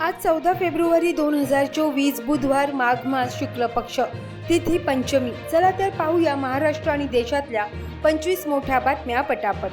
आज चौदा फेब्रुवारी दोन हजार चोवीस बुधवार माघ मास शुक्ल पक्ष तिथी पंचमी. चला तर पाहूया महाराष्ट्र आणि देशातल्या पंचवीस मोठ्या बातम्या पटापट.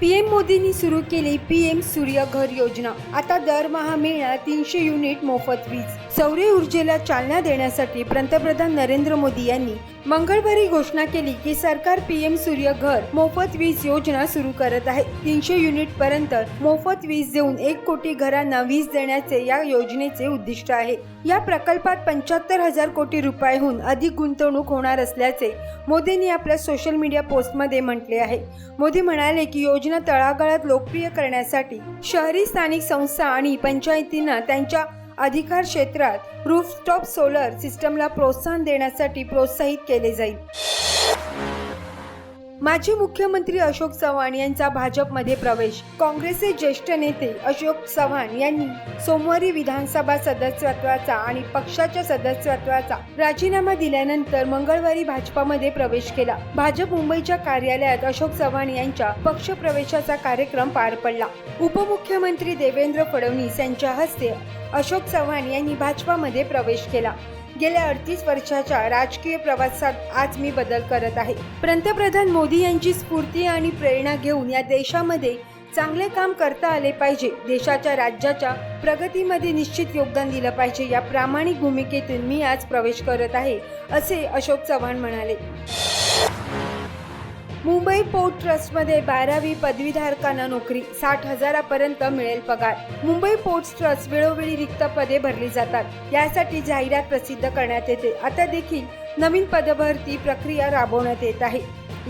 पीएम मोदींनी सुरू केली पीएम सूर्य घर योजना. आता दरमहा मिळणार तीनशे युनिट मोफत वीज. सौर ऊर्जेला चालना देण्यासाठी पंतप्रधान नरेंद्र मोदी यांनी मंगळवारी घोषणा केली की सरकार पीएम सूर्य घर मोफत वीज योजना सुरू करत आहे. तीनशे युनिट पर्यंत मोफत वीज देऊन एक कोटी घरांना वीज देण्याचे या योजनेचे उद्दिष्ट आहे. या प्रकल्पात पंच्याहत्तर हजार कोटी रुपयाहून अधिक गुंतवणूक होणार असल्याचे मोदींनी आपल्या सोशल मीडिया पोस्टमध्ये म्हटले आहे. मोदी म्हणाले की योजना तळागाळात लोकप्रिय करण्यासाठी शहरी स्थानिक संस्था आणि पंचायतींना त्यांच्या अधिकार क्षेत्रात रूफटॉप सोलर सिस्टमला प्रोत्साहन देण्यासाठी प्रोत्साहित केले जाईल. माजी मुख्यमंत्री अशोक चव्हाण यांचा भाजपमध्ये प्रवेश. काँग्रेसचे ज्येष्ठ नेते अशोक चव्हाण यांनी सोमवारी विधानसभा सदस्यत्वाचा आणि पक्षाच्या सदस्यत्वाचा राजीनामा दिल्यानंतर मंगळवारी भाजपामध्ये प्रवेश केला. भाजप मुंबईच्या कार्यालयात अशोक चव्हाण यांच्या पक्षप्रवेशाचा कार्यक्रम पार पडला. उपमुख्यमंत्री देवेंद्र फडणवीस यांच्या हस्ते अशोक चव्हाण यांनी भाजपामध्ये प्रवेश केला. गेल्या अडतीस वर्षाच्या राजकीय प्रवासात आज मी बदल करत आहे. पंतप्रधान मोदी यांची स्फूर्ती आणि प्रेरणा घेऊन या देशामध्ये चांगले काम करता आले पाहिजे. देशाच्या राज्याच्या प्रगतीमध्ये निश्चित योगदान दिलं पाहिजे. या प्रामाणिक भूमिकेतून मी आज प्रवेश करत आहे असे अशोक चव्हाण म्हणाले. मुंबई पोर्ट ट्रस्टमध्ये बारावी पदवीधारकांना नोकरी साठ हजारापर्यंत मिळेल पगार. मुंबई पोर्ट ट्रस्ट वेळोवेळी रिक्त पदे भरली जातात. यासाठी जाहिरात प्रसिद्ध करण्यात येते. आता देखील नवीन पदभरती प्रक्रिया राबवण्यात येत आहे.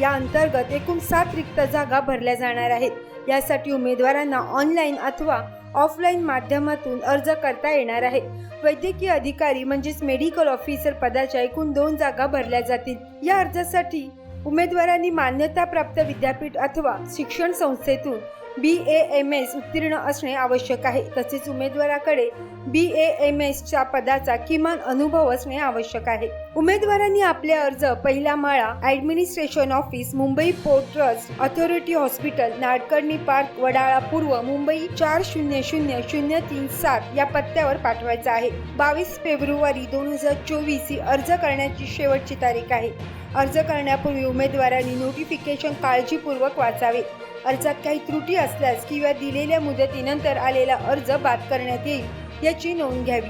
या अंतर्गत एकूण सात रिक्त जागा भरल्या जाणार आहेत. यासाठी उमेदवारांना ऑनलाईन अथवा ऑफलाईन माध्यमातून अर्ज करता येणार आहे. वैद्यकीय अधिकारी म्हणजेच मेडिकल ऑफिसर पदाच्या एकूण दोन जागा भरल्या जातील. या अर्जासाठी उमेदवारांनी मान्यताप्राप्त विद्यापीठ अथवा शिक्षण संस्थेतून बी ए एम एस उत्तीर्ण असणे आवश्यक आहे. तसेच उमेदवाराकडे बी ए एम एसच्या पदाचा किमान अनुभव असणे आवश्यक आहे. उमेदवारांनी आपले अर्ज पहिला माळा administration office Mumbai port trust authority hospital Nadkarni park Wadala पूर्व मुंबई चार शून्य शून्य शून्य तीन सात या पत्त्यावर पाठवायचा आहे. बावीस फेब्रुवारी दोन हजार चोवीस ही अर्ज करण्याची शेवटची तारीख आहे. अर्ज करण्यापूर्वी उमेदवारांनी नोटिफिकेशन काळजीपूर्वक वाचावे. अर्जात काही त्रुटी असल्यास किंवा दिलेल्या मुदतीनंतर आलेला अर्ज बाद करण्यात येईल याची नोंद घ्यावी.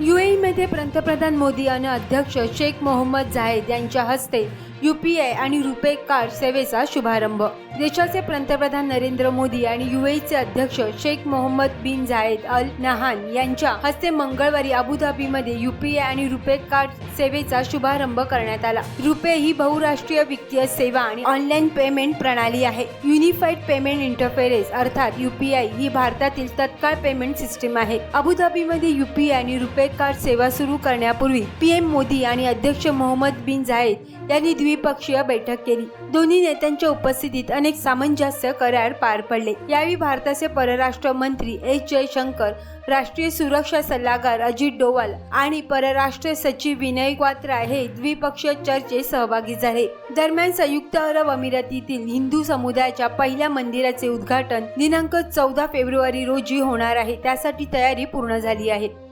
युएईमध्ये पंतप्रधान मोदी आणि अध्यक्ष शेख मोहम्मद झायद यांच्या हस्ते यूपीआय आणि रुपे कार्ड सेवेचा शुभारंभ. देशाचे पंतप्रधान नरेंद्र मोदी आणि युएईचे अध्यक्ष शेख मोहम्मद बिन जायद अल नहान यांच्या हस्ते मंगळवारी अबुधाबीमध्ये युपीआय आणि रुपे कार्ड सेवेचा शुभारंभ करण्यात आला. रुपे ही बहुराष्ट्रीय वित्तीय सेवा आणि ऑनलाईन पेमेंट प्रणाली आहे. युनिफाईड पेमेंट इंटरफेरेन्स अर्थात युपीआय ही भारतातील तत्काळ पेमेंट सिस्टीम आहे. अबुधाबीमध्ये युपीआय आणि रुपे कार्ड सेवा सुरू करण्यापूर्वी पीएम मोदी आणि अध्यक्ष मोहम्मद बिन झायद यांनी द्विपक्षीय बैठक केली. दोन्ही नेत्यांच्या उपस्थितीत अनेक सामंजस्य करार पार पडले. यावेळी भारताचे परराष्ट्र मंत्री एस जयशंकर राष्ट्रीय सुरक्षा सल्लागार अजित डोवाल आणि परराष्ट्र सचिव विनय क्वात्रा हे द्विपक्षीय चर्चेत सहभागी झाले. दरम्यान संयुक्त अरब अमिरातीतील हिंदू समुदायाच्या पहिल्या मंदिराचे उद्घाटन दिनांक चौदा फेब्रुवारी रोजी होणार आहे. त्यासाठी तयारी पूर्ण झाली आहे.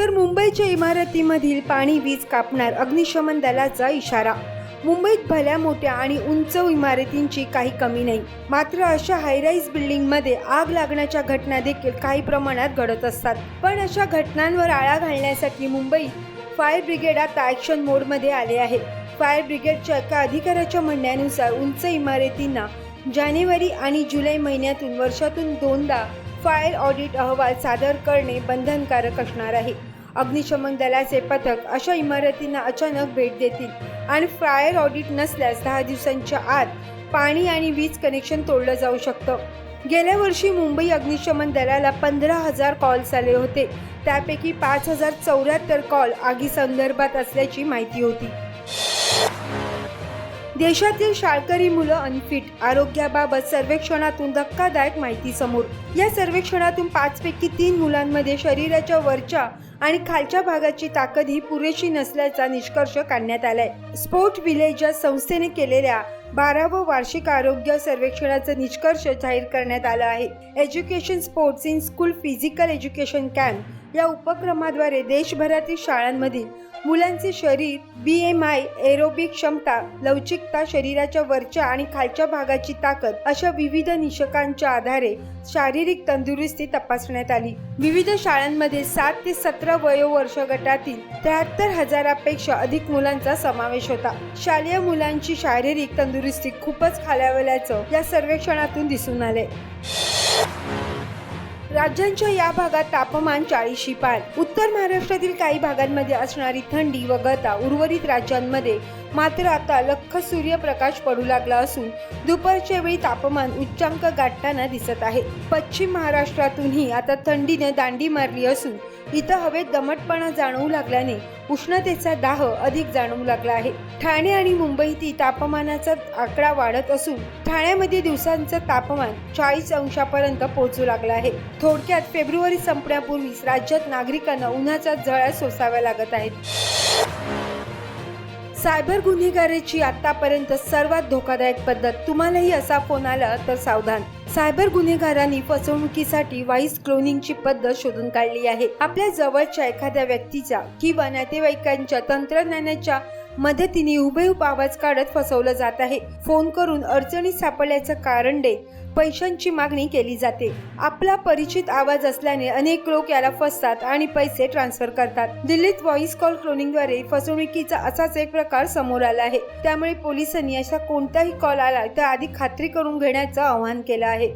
तर मुंबईच्या इमारतीमधील पाणी वीज कापणार अग्निशमन दलाचा इशारा. मुंबईत भल्या मोठ्या आणि उंच इमारतींची काही कमी नाही. मात्र अशा हायराईज बिल्डिंगमध्ये आग लागण्याच्या घटना देखील काही प्रमाणात घडत असतात. पण अशा घटनांवर आळा घालण्यासाठी मुंबई फायर ब्रिगेड आता ॲक्शन मोडमध्ये आले आहे. फायर ब्रिगेडच्या एका अधिकाऱ्याच्या म्हणण्यानुसार उंच इमारतींना जानेवारी आणि जुलै महिन्यातून वर्षातून दोनदा फायर ऑडिट अहवाल सादर करणे बंधनकारक असणार आहे. अग्निशमन दलाचे पथक अशा इमारतींना अचानक भेट देतील आणि फायर ऑडिट नसल्यास दहा दिवसांच्या आत पाणी आणि वीज कनेक्शन तोडलं जाऊ शकतं. गेल्या वर्षी मुंबई अग्निशमन दलाला पंधरा हजार कॉल्स आले होते. त्यापैकी पाच हजार चौऱ्याहत्तर कॉल आगी संदर्भात असल्याची माहिती होती. देशातील शाळकरी मुलं अनफिट आरोग्याबाबत सर्वेक्षणातून धक्कादायक माहिती समोर. या सर्वेक्षणातून पाचपैकी तीन मुलांमध्ये शरीराच्या वरच्या आणि खालच्या भागाची ताकद ही पुरेशी नसल्याचा निष्कर्ष काढण्यात आलाय. स्पोर्ट विलेज या संस्थेने केलेल्या बारावं वार्षिक आरोग्य सर्वेक्षणाचा निष्कर्ष जाहीर करण्यात आला आहे. Education sports in school physical education camp या उपक्रमाद्वारे देशभरातील शाळांमधील मुलांचे शरीर बी एम आय एरोबिक क्षमता लवचिकता शरीराच्या वरच्या आणि खालच्या भागाची ताकद अशा विविध निशकांच्या आधारे शारीरिक तंदुरुस्ती तपासण्यात आली. विविध शाळांमध्ये सात ते सतरा वयोवर्ष गटातील त्र्याहत्तर हजारापेक्षा अधिक मुलांचा समावेश होता. शालेय मुलांची शारीरिक तंदुरुस्ती खूपच खालावल्याचं या सर्वेक्षणातून दिसून आले राज्यांच्या या भागात तापमान चाळीशी पार. उत्तर महाराष्ट्रातील काही भागांमध्ये असणारी थंडी वगळता उर्वरित राज्यांमध्ये मात्र आता लख्ख सूर्यप्रकाश पडू लागला असून दुपारच्या वेळी तापमान उच्चांक गाठताना दिसत आहे. पश्चिम महाराष्ट्रातूनही आता थंडीने दांडी मारली असून इथं हवेत दमटपणा जाणवू लागल्याने उष्णतेचा दाह अधिक जाणवू लागला आहे. ठाणे आणि मुंबईतही तापमानाचा आकडा वाढत असून ठाण्यामध्ये दिवसांचं तापमान चाळीस अंशापर्यंत पोहोचू लागलं आहे. थोडक्यात फेब्रुवारी संपण्यापूर्वीच राज्यात नागरिकांना उन्हाचा झळा सोसाव्या लागत आहेत सायबर गुन्हेगारीची आतापर्यंत सर्वात धोकादायक पद्धत तुम्हालाही असा फोन आला तर सावधान. सायबर गुन्हेगारांनी फसवणुकीसाठी व्हॉइस क्लोनिंगची पद्धत शोधून काढली आहे. आपल्या जवळच्या एखाद्या व्यक्तीच्या किंवा नातेवाईकांच्या तंत्रज्ञानाच्या मदतीने हुबेहूब आवाज काढत फसवलं जात आहे. फोन करून अडचणीत सापडल्याचं कारण देत पैशांची मागणी केली जाते. आपला परिचित आवाज असल्याने अनेक लोक याला फसतात आणि पैसे ट्रान्सफर करतात. दिल्लीत व्हॉइस कॉल क्लोनिंगद्वारे फसवणुकीचा असाच एक प्रकार समोर आला आहे. त्यामुळे पोलिसांनी अशा कोणताही कॉल आला तर आधी खात्री करून घेण्याचं आवाहन केलं आहे.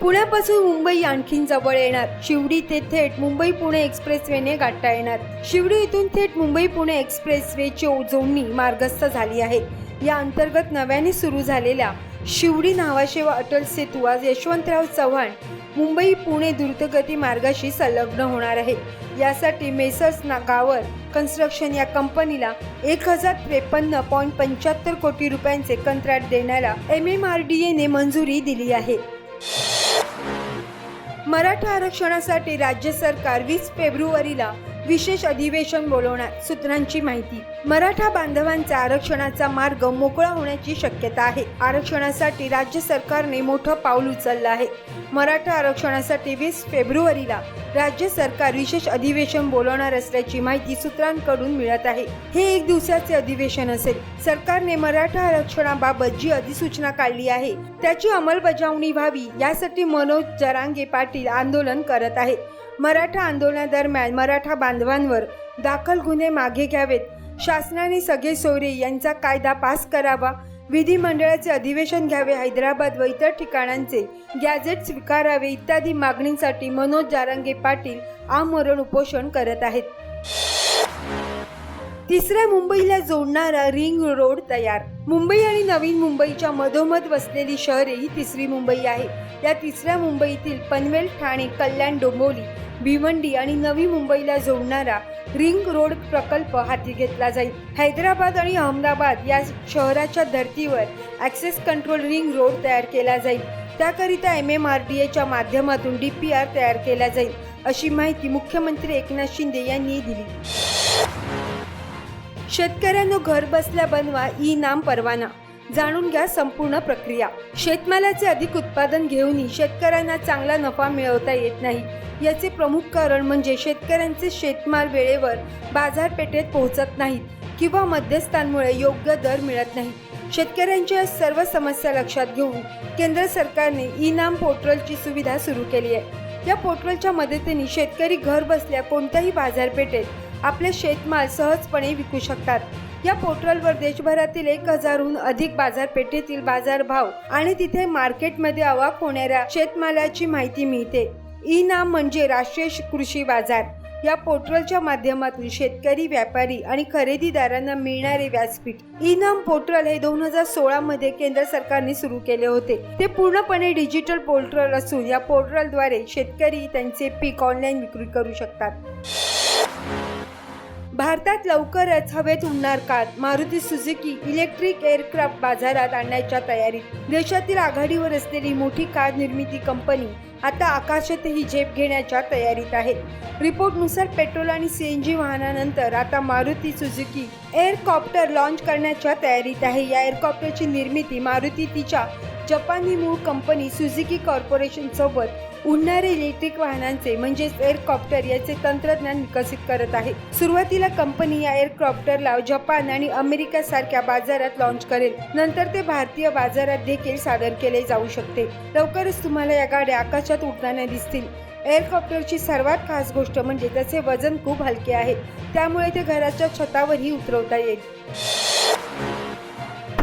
पुण्यापासून मुंबई आणखीन जवळ येणार. शिवडी ते थेट मुंबई पुणे एक्सप्रेसवेने गाठता येणार. शिवडी इथून थेट मुंबई पुणे एक्सप्रेसवेची जोडणी मार्गस्थ झाली आहे. या अंतर्गत नव्याने सुरू झालेल्या शिवडी नावाशेवा अटल सेतू आज यशवंतराव चव्हाण मुंबई पुणे द्रुतगती मार्गाशी संलग्न होणार आहे यासाठी मेसर्स नागावर कन्स्ट्रक्शन या कंपनीला एक हजार त्रेपन्न पॉईंट पंच्याहत्तर कोटी रुपयांचे कंत्राट देण्याला एम एम आर डी एने मंजुरी दिली आहे. मराठा आरक्षणासाठी राज्य सरकार वीस फेब्रुवारीला विशेष अधिवेशन बोलवणार सूत्रांची माहिती. मराठा बांधवांचा आरक्षणाचा मार्ग मोकळा होण्याची शक्यता आहे. आरक्षणासाठी राज्य सरकारने मोठं पाऊल उचललं आहे. मराठा आरक्षणासाठी वीस फेब्रुवारीला राज्य सरकार विशेष अधिवेशन बोलवणार असल्याची माहिती सूत्रांकडून मिळत आहे. हे एक दिवसाचे अधिवेशन असेल. सरकारने मराठा आरक्षणाबाबत जी अधिसूचना काढली आहे त्याची अंमलबजावणी व्हावी यासाठी मनोज जरांगे पाटील आंदोलन करत आहे मराठा आंदोलनादरम्यान मराठा बांधवांवर दाखल गुन्हे मागे घ्यावेत. शासनाने सगळे सोयरे यांचा कायदा पास करावा. विधिमंडळाचे अधिवेशन घ्यावे हैदराबाद व इतर ठिकाणांचे. गॅझेट स्वीकारावे इत्यादी मागणींसाठी मनोज जारंगे पाटील आमरण उपोषण करत आहेत. तिसऱ्या मुंबईला जोडणारा रिंग रोड तयार. मुंबई आणि नवीन मुंबईच्या मधोमध वसलेली शहरे ही तिसरी मुंबई आहे. या तिसऱ्या मुंबईतील पनवेल ठाणे कल्याण डोंबिवली भिवंडी आणि नवी मुंबईला जोडणारा रिंग रोड प्रकल्प हाती घेतला जाईल. हैदराबाद आणि अहमदाबाद या शहराच्या धर्तीवर ॲक्सेस कंट्रोल रिंग रोड तयार केला जाईल. त्याकरिता एम एम आर डी एच्या माध्यमातून डी पी आर तयार केला जाईल अशी माहिती मुख्यमंत्री एकनाथ शिंदे यांनी दिली. शेतकऱ्यांनो घर बसल्या बनवा ई नाम परवाना. जाणून घ्या संपूर्ण प्रक्रिया. शेतमालाचे अधिक उत्पादन घेऊनही शेतकऱ्यांना चांगला नफा मिळवता येत नाही. याचे प्रमुख कारण म्हणजे शेतकऱ्यांचे शेतमाल वेळेवर बाजारपेठेत पोहोचत नाहीत किंवा मध्यस्थांमुळे योग्य दर मिळत नाही. शेतकऱ्यांच्या सर्व समस्या लक्षात घेऊन केंद्र सरकारने ई नाम पोर्टलची सुविधा सुरू केली आहे. या पोर्टलच्या मदतीने शेतकरी घर बसल्या कोणत्याही बाजारपेठेत आपले शेतमाल सहजपणे विकू शकतात. या पोर्टलवर देशभरातील एक हजारहून अधिक बाजारपेठेतील बाजारभाव आणि तिथे मार्केटमध्ये अवाक होणाऱ्या शेतमालाची माहिती मिळते. ई नाम म्हणजे राष्ट्रीय कृषी बाजार. या पोर्टलच्या माध्यमातून शेतकरी व्यापारी आणि खरेदीदारांना मिळणारे व्यासपीठ. ई नाम पोर्टल हे दोन हजार सोळा मध्ये केंद्र सरकारने सुरू केले होते. ते पूर्णपणे डिजिटल पोर्टल असून या पोर्टलद्वारे शेतकरी त्यांचे पीक ऑनलाईन विक्री करू शकतात. भारतात लवकरच हवेत उडणार car Maruti Suzuki electric aircraft बाजारात आणण्याच्या तयारीत. देशातील आघाडीवर असलेली मोठी कार निर्मिती कंपनी आता आकाशातही झेप घेण्याच्या तयारीत आहे. रिपोर्टनुसार पेट्रोल आणि सीएनजी वाहनानंतर आता मारुती सुझुकी एअरकॉप्टर लॉन्च करण्याच्या तयारीत आहे. या एअरकॉप्टरची निर्मिती मारुती तिच्या जपानी मूळ कंपनी सुझुकी कॉर्पोरेशन सोबत उडणारे इलेक्ट्रिक वाहनांचे म्हणजेच एअरकॉप्टर याचे तंत्रज्ञान विकसित करत आहे. सुरुवातीला कंपनी या एअरकॉप्टरला जपान आणि अमेरिकेसारख्या बाजारात लॉन्च करेल. नंतर ते भारतीय बाजारात देखील सादर केले जाऊ शकते. लवकरच तुम्हाला या गाड्या आकाशात उडताना दिसतील. एअरकॉप्टरची सर्वात खास गोष्ट म्हणजे त्याचे वजन खूप हलके आहे. त्यामुळे ते घराच्या छतावरही उतरवता येईल.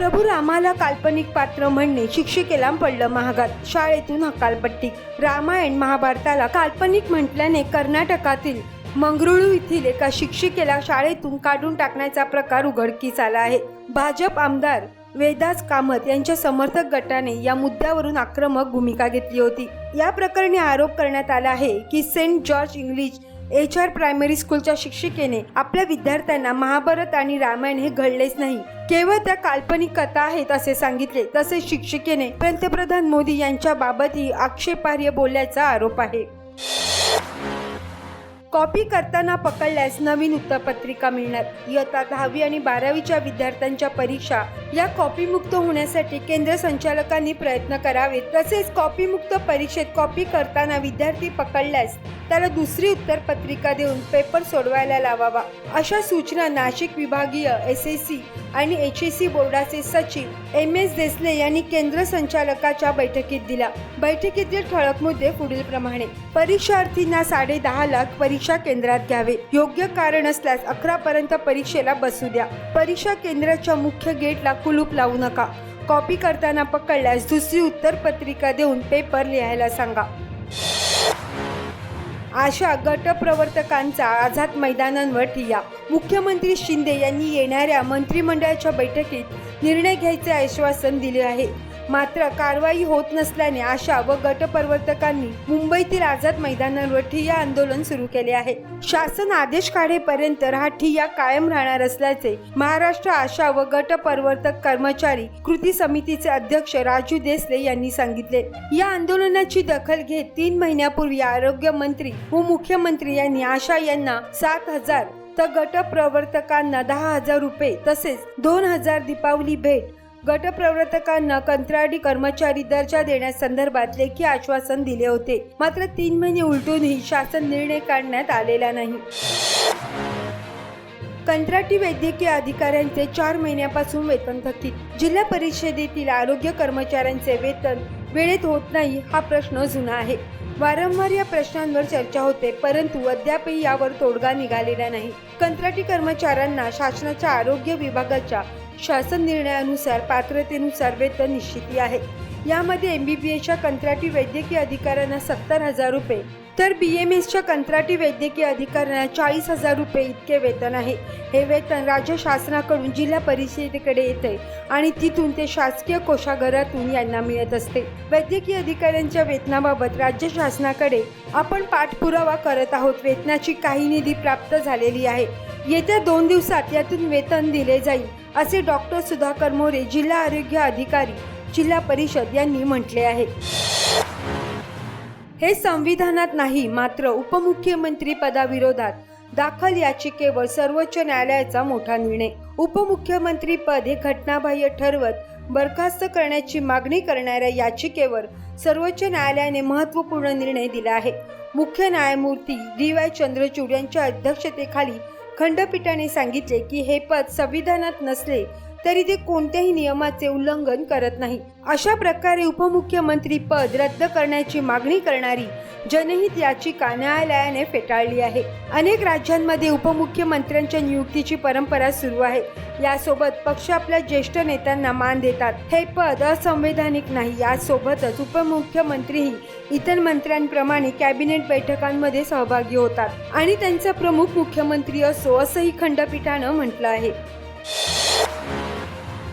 प्रभू रामाला काल्पनिक पात्र म्हणणे शिक्षिकेला पडलं महागात. शाळेतून हकालपट्टी रामायण महाभारताला काल्पनिक म्हटल्याने कर्नाटकातील मंगरुळू येथील एका शिक्षिकेला शाळेतून काढून टाकण्याचा प्रकार उघडकीस आला आहे. भाजप आमदार वेदास कामत यांच्या समर्थक गटाने या मुद्द्यावरून आक्रमक भूमिका घेतली होती. या प्रकरणी आरोप करण्यात आला आहे की saint George English H R primary स्कूलच्या शिक्षिकेने आपल्या विद्यार्थ्यांना महाभारत आणि रामायण हे घडलेच नाही. केवळ त्या काल्पनिक कथा आहेत असे सांगितले तसेच शिक्षिकेने पंतप्रधान मोदी यांच्या बाबतही आक्षेपार्ह बोलल्याचा आरोप आहे. कॉपी करताना पकडल्यास नवीन उत्तरपत्रिका मिळणार. इयत्ता दहावी आणि बारावीच्या विद्यार्थ्यांच्या परीक्षा या कॉपीमुक्त होण्यासाठी केंद्र संचालकांनी प्रयत्न करावेत. तसेच कॉपीमुक्त परीक्षेत कॉपी करताना विद्यार्थी पकडल्यास त्याला दुसरी उत्तरपत्रिका देऊन पेपर सोडवायला लावावा. अशा सूचना नाशिक विभागीय एस एस सी आणि एच सी बोर्डाचे सचिव एम एस देसले यांनी केंद्र संचालकाच्या बैठकीत दिला. बैठकीतील ठळक मुद्दे पुढील प्रमाणे. परीक्षार्थींना साडे दहा लाख परीक्षा केंद्रात घ्यावे. योग्य कारण असल्यास अकरा पर्यंत परीक्षेला बसू द्या. परीक्षा केंद्राच्या मुख्य गेटला कुलूप लावू नका. कॉपी करताना पकडल्यास दुसरी उत्तर पत्रिका देऊन पेपर लिहायला सांगा. अशा गटप्रवर्तकांचा आझाद मैदानांवर ठिया मुख्यमंत्री शिंदे यांनी येणाऱ्या मंत्रिमंडळाच्या बैठकीत निर्णय घ्यायचे आश्वासन दिले आहे. मात्र कारवाई होत नसल्याने आशा व गटप्रवर्तकांनी मुंबईतील आझाद मैदानावर ठिय्या आंदोलन सुरू केले आहे. शासन आदेश काढेपर्यंत हा ठिय्या कायम राहणार असल्याचे महाराष्ट्र आशा व गटप्रवर्तक कर्मचारी कृती समितीचे अध्यक्ष राजू देसले यांनी सांगितले. या आंदोलनाची दखल घेत तीन महिन्यापूर्वी आरोग्य मंत्री व मुख्यमंत्री यांनी आशा यांना सात हजार तर गटप्रवर्तकांना दहा हजार रुपये तसेच दोन हजार दीपावली भेट गटप्रवर्तकांना कंत्राटी कर्मचारी दर्जा देण्यासंदर्भात लेखी आश्वासन दिले होते. मात्र तीन महिने उलटूनही शासन निर्णय काढण्यात आलेला नाही. कंत्राटी वैद्यकीय अधिकाऱ्यांचे चार महिन्यापासून वेतन थकीत. जिल्हा परिषदेतील आरोग्य कर्मचाऱ्यांचे वेतन वेळेत होत नाही हा प्रश्न जुना आहे. वारंवार या प्रश्नांवर चर्चा होते परंतु अद्यापही यावर तोडगा निघालेला नाही. कंत्राटी कर्मचाऱ्यांना शासनाच्या आरोग्य विभागाच्या शासन निर्णयानुसार पात्रतेनुसार वेतन निश्चिती आहे. यामध्ये एम बी बी एसच्या कंत्राटी वैद्यकीय अधिकाऱ्यांना सत्तर हजार रुपये तर बी एम एसच्या कंत्राटी वैद्यकीय अधिकाऱ्यांना चाळीस हजार रुपये इतके वेतन आहे. हे वेतन राज्य शासनाकडून जिल्हा परिषदेकडे येते आणि तिथून ते शासकीय कोषागारातून यांना मिळत असते. वैद्यकीय अधिकाऱ्यांच्या वेतनाबाबत राज्य शासनाकडे आपण पाठपुरावा करत आहोत. वेतनाची काही निधी प्राप्त झालेली आहे. येत्या दोन दिवसात यातून वेतन दिले जाईल. असे डॉक्टर सुधाकर मोरे जिल्हा आरोग्य अधिकारी जिल्हा परिषद यांनी म्हटले आहे. हे संविधानात नाही मात्र उपमुख्यमंत्री पदाविरोधात दाखल याचिकेवर सर्वोच्च न्यायालयाचा मोठा निर्णय. उपमुख्यमंत्री पद हे घटनाबाह्य ठरवत बरखास्त करण्याची मागणी करणाऱ्या याचिकेवर सर्वोच्च न्यायालयाने महत्त्वपूर्ण निर्णय दिला आहे. मुख्य न्यायमूर्ती डी वाय चंद्रचूड यांच्या अध्यक्षतेखाली खंडपीठाने सांगितले की हे पद संविधानात नसले तरी ते कोणत्याही नियमाचे उल्लंघन करत नाही. अशा प्रकारे उपमुख्यमंत्री पद रद्द करण्याची मागणी करणारी जनहित याचिका न्यायालयाने फेटाळली आहे. अनेक राज्यांमध्ये उपमुख्यमंत्र्यांच्या नियुक्तीची परंपरा सुरू आहे. यासोबत पक्ष आपल्या ज्येष्ठ नेत्यांना मान देतात. हे पद असंवैधानिक नाही. यासोबतच उपमुख्यमंत्रीही इतर मंत्र्यांप्रमाणे कॅबिनेट बैठकांमध्ये सहभागी होतात. आणि त्यांचा प्रमुख मुख्यमंत्री असो असंही खंडपीठानं म्हटलं आहे.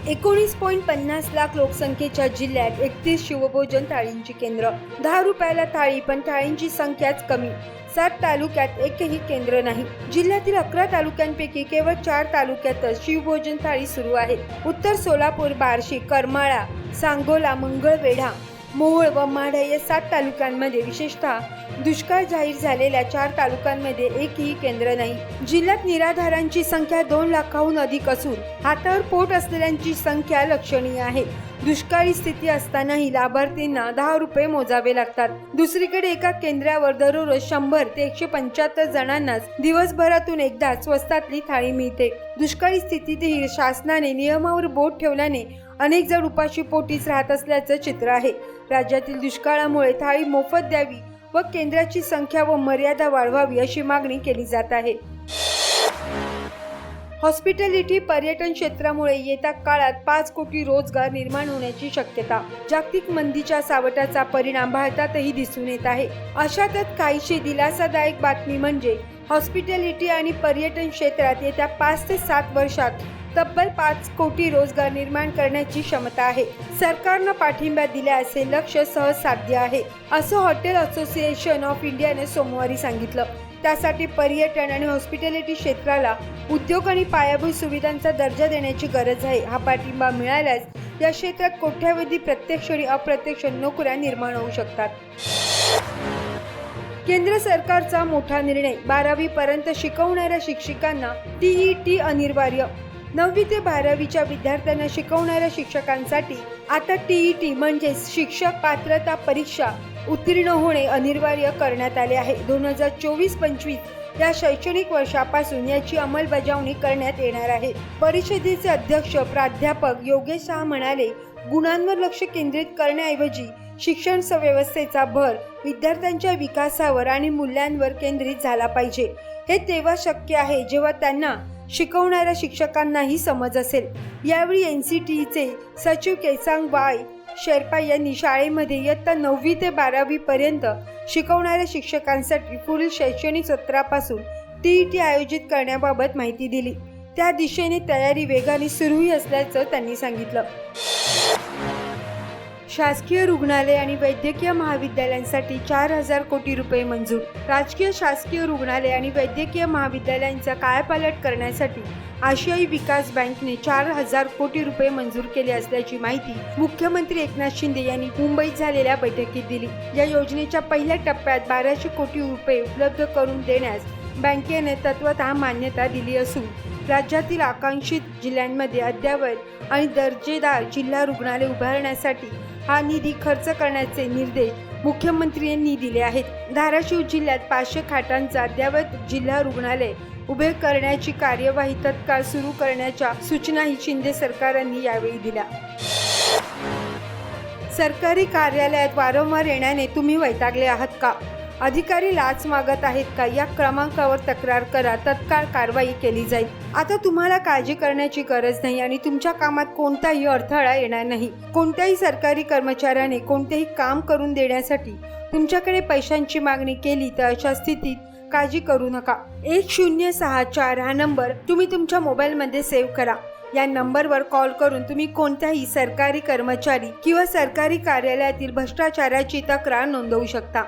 एकोणीस पॉईंट पन्नास लाख लोकसंख्येच्या जिल्ह्यात एकतीस शिवभोजन थाळींची केंद्र. दहा रुपयाला थाळी पण थाळींची संख्याच कमी. सात तालुक्यात एकही केंद्र नाही. जिल्ह्यातील अकरा तालुक्यांपैकी केवळ चार तालुक्यातच शिवभोजन थाळी सुरू आहे. उत्तर सोलापूर बार्शी करमाळा सांगोला मंगळवेढा मोहोळ व माढा या सात तालुक्यांमध्ये विशेषतः दुष्काळ जाहीर झालेल्या चार तालुक्यांमध्ये एकही केंद्र नाही. जिल्ह्यात निराधारांची संख्या दोन लाखाहून अधिक असून हातावर पोट असलेल्यांची संख्या लक्षणीय आहे. दुष्काळी स्थिती असतानाही लाभार्थींना दहा रुपये मोजावे लागतात. दुसरीकडे एका केंद्रावर दररोज शंभर ते एकशे पंच्याहत्तर जणांनाच दिवसभरातून एकदा स्वस्तातली थाळी मिळते. दुष्काळी स्थितीतही शासनाने नियमावर बोट ठेवल्याने अनेक जण उपाशी पोटीच राहत असल्याचं चित्र आहे. राज्यातील दुष्काळामुळे थाळी मोफत द्यावी व केंद्राची संख्या व मर्यादा वाढवावी अशी मागणी केली जात आहे. हॉस्पिटॅलिटी पर्यटन क्षेत्रामुळे येत्या काळात पाच कोटी रोजगार निर्माण होण्याची शक्यता जागतिक मंदीच्या सावटाचा परिणाम भारतातही दिसून येत आहे. अशातच काहीशी दिलासादायक बातमी म्हणजे हॉस्पिटॅलिटी आणि पर्यटन क्षेत्रात येत्या पाच ते सात वर्षात तब्बल पाच कोटी रोजगार निर्माण करण्याची क्षमता आहे. सरकारनं पाठिंबा दिल्यास हे लक्ष सहज साध्य आहे. असं हॉटेल असोसिएशन ऑफ इंडियाने सोमवारी सांगितलं. त्यासाठी पर्यटन आणि हॉस्पिटॅलिटी क्षेत्राला उद्योग आणि पायाभूत सुविधांचा दर्जा देण्याची गरज आहे. हा पाठिंबा मिळाल्यास या क्षेत्रात कोट्यावधी प्रत्यक्ष आणि अप्रत्यक्ष नोकऱ्या निर्माण होऊ शकतात. केंद्र सरकारचा मोठा निर्णय बारावी पर्यंत शिकवणाऱ्या शिक्षकांना टीईटी अनिवार्य नववी ते बारावीच्या विद्यार्थ्यांना शिकवणाऱ्या शिक्षकांसाठी आता टीईटी म्हणजेच शिक्षक पात्रता परीक्षा उत्तीर्ण होणे अनिवार्य करण्यात आले आहे. दोन हजार चोवीस पंचवीस या शैक्षणिक वर्षापासून याची अंमलबजावणी करण्यात येणार आहे. परिषदेचे अध्यक्ष प्राध्यापक योगेश शाह म्हणाले गुणांवर लक्ष केंद्रित करण्याऐवजी शिक्षण व्यवस्थेचा भर विद्यार्थ्यांच्या विकासावर आणि मूल्यांवर केंद्रित झाला पाहिजे. हे तेव्हा शक्य आहे जेव्हा त्यांना शिकवणाऱ्या शिक्षकांनाही समज असेल. यावेळी एन सी टीचे सचिव केसांग वाय शेर्पा यांनी शाळेमध्ये इयत्ता नववी ते बारावी पर्यंत शिकवणाऱ्या शिक्षकांसाठी पुढील शैक्षणिक सत्रापासून टी टी आयोजित करण्याबाबत माहिती दिली. त्या दिशेने तयारी वेगाने सुरूही असल्याचं त्यांनी सांगितलं. शासकीय रुग्णालय आणि वैद्यकीय महाविद्यालयांसाठी चार हजार कोटी रुपये मंजूर. राजकीय शासकीय रुग्णालय आणि वैद्यकीय महाविद्यालयांचा कायापालट करण्यासाठी आशियाई विकास बँकने चार हजार कोटी रुपये मंजूर केले असल्याची माहिती मुख्यमंत्री एकनाथ शिंदे यांनी मुंबईत झालेल्या बैठकीत दिली. या योजनेच्या पहिल्या टप्प्यात बाराशे कोटी रुपये उपलब्ध करून देण्यास बँकेने तत्वतः मान्यता दिली असून राज्यातील आकांक्षित जिल्ह्यांमध्ये अद्ययावत आणि दर्जेदार जिल्हा रुग्णालय उभारण्यासाठी हा निधी खर्च करण्याचे निर्देश मुख्यमंत्र्यांनी दिले आहेत. धाराशिव जिल्ह्यात पाचशे खाटांचा अद्ययावत जिल्हा रुग्णालय उभे करण्याची कार्यवाही तत्काळ सुरू करण्याच्या सूचनाही शिंदे सरकारांनी यावेळी दिल्या. सरकारी कार्यालयात वारंवार येण्याने तुम्ही वैतागले आहात का? अधिकारी लाच मागत आहेत का? या क्रमांकावर तक्रार करा. तत्काळ कारवाई केली जाईल. आता तुम्हाला काळजी करण्याची गरज नाही आणि तुमच्या कामात कोणताही अडथळा येणार नाही. कोणत्याही सरकारी कर्मचाऱ्याने कोणतेही काम करून देण्यासाठी तुमच्याकडे पैशांची मागणी केली तर अशा स्थितीत काळजी करू नका. एक शून्य सहा चार हा नंबर तुम्ही तुमच्या मोबाईलमध्ये सेव्ह करा. या नंबरवर कॉल करून तुम्ही कोणत्याही सरकारी कर्मचारी किंवा सरकारी कार्यालयातील भ्रष्टाचाराची तक्रार नोंदवू शकता.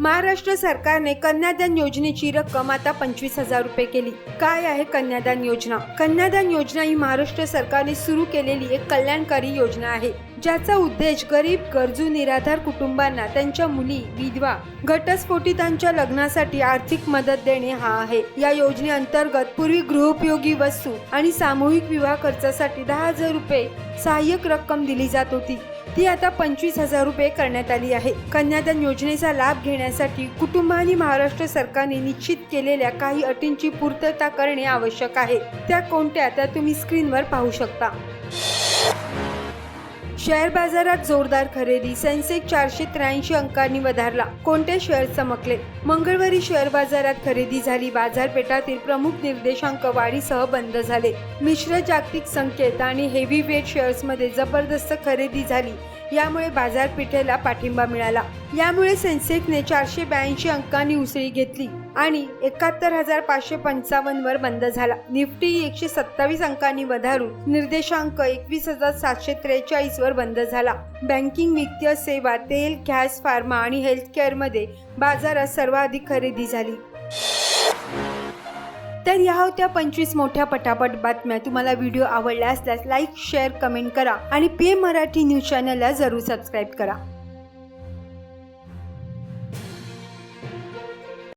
महाराष्ट्र सरकारने कन्यादान योजनेची रक्कम आता पंचवीस हजार रुपये केली. काय आहे कन्यादान योजना? कन्यादान योजना ही महाराष्ट्र सरकारने सुरू केलेली एक कल्याणकारी योजना आहे ज्याचा उद्देश गरीब गरजू निराधार कुटुंबांना त्यांच्या मुली विधवा घटस्फोटितांच्या लग्नासाठी आर्थिक मदत देणे हा आहे. या योजनेअंतर्गत पूर्वी गृहोपयोगी वस्तू आणि सामूहिक विवाह खर्चासाठी दहा हजार रुपये सहाय्यक रक्कम दिली जात होती. ती आता पंचवीस हजार रुपये करण्यात आली आहे. कन्यादान योजनेचा लाभ घेण्यासाठी कुटुंब आणि महाराष्ट्र सरकारने निश्चित केलेल्या काही अटींची पूर्तता करणे आवश्यक आहे. त्या कोणत्या? त्या तुम्ही स्क्रीनवर पाहू शकता. शेअर बाजारात जोरदार खरेदी. सेन्सेक्स चारशे त्र्याऐंशी अंकांनी वधारला. कोणते शेअर चमकले? मंगळवारी शेअर बाजारात खरेदी झाली. बाजारपेठातील प्रमुख निर्देशांक वाढीसह बंद झाले. मिश्र जागतिक संकेत आणि हेवी वेट शेअर्समध्ये जबरदस्त खरेदी झाली. यामुळे बाजारपेठेला पाठिंबा मिळाला. यामुळे सेन्सेक्सने चारशे ब्याऐंशी अंकांनी उसळी घेतली आणि एकाहत्तर हजार पाचशे पंचावन्न वर बंद झाला. निफ्टी एकशे सत्तावीस अंकांनी वधारून निर्देशांक एकवीस हजार सातशे त्रेचाळीस वर बंद झाला. बँकिंग वित्तीय सेवा तेल गॅस फार्मा आणि हेल्थकेअरमध्ये बाजारात सर्वाधिक खरेदी झाली. तर या होत्या पंचवीस मोठ्या पटापट बातम्या. तुम्हाला व्हिडिओ आवडला असल्यास लाईक शेअर कमेंट करा. आणि पी एम मराठी न्यूज चॅनलला जरूर सबस्क्राईब करा.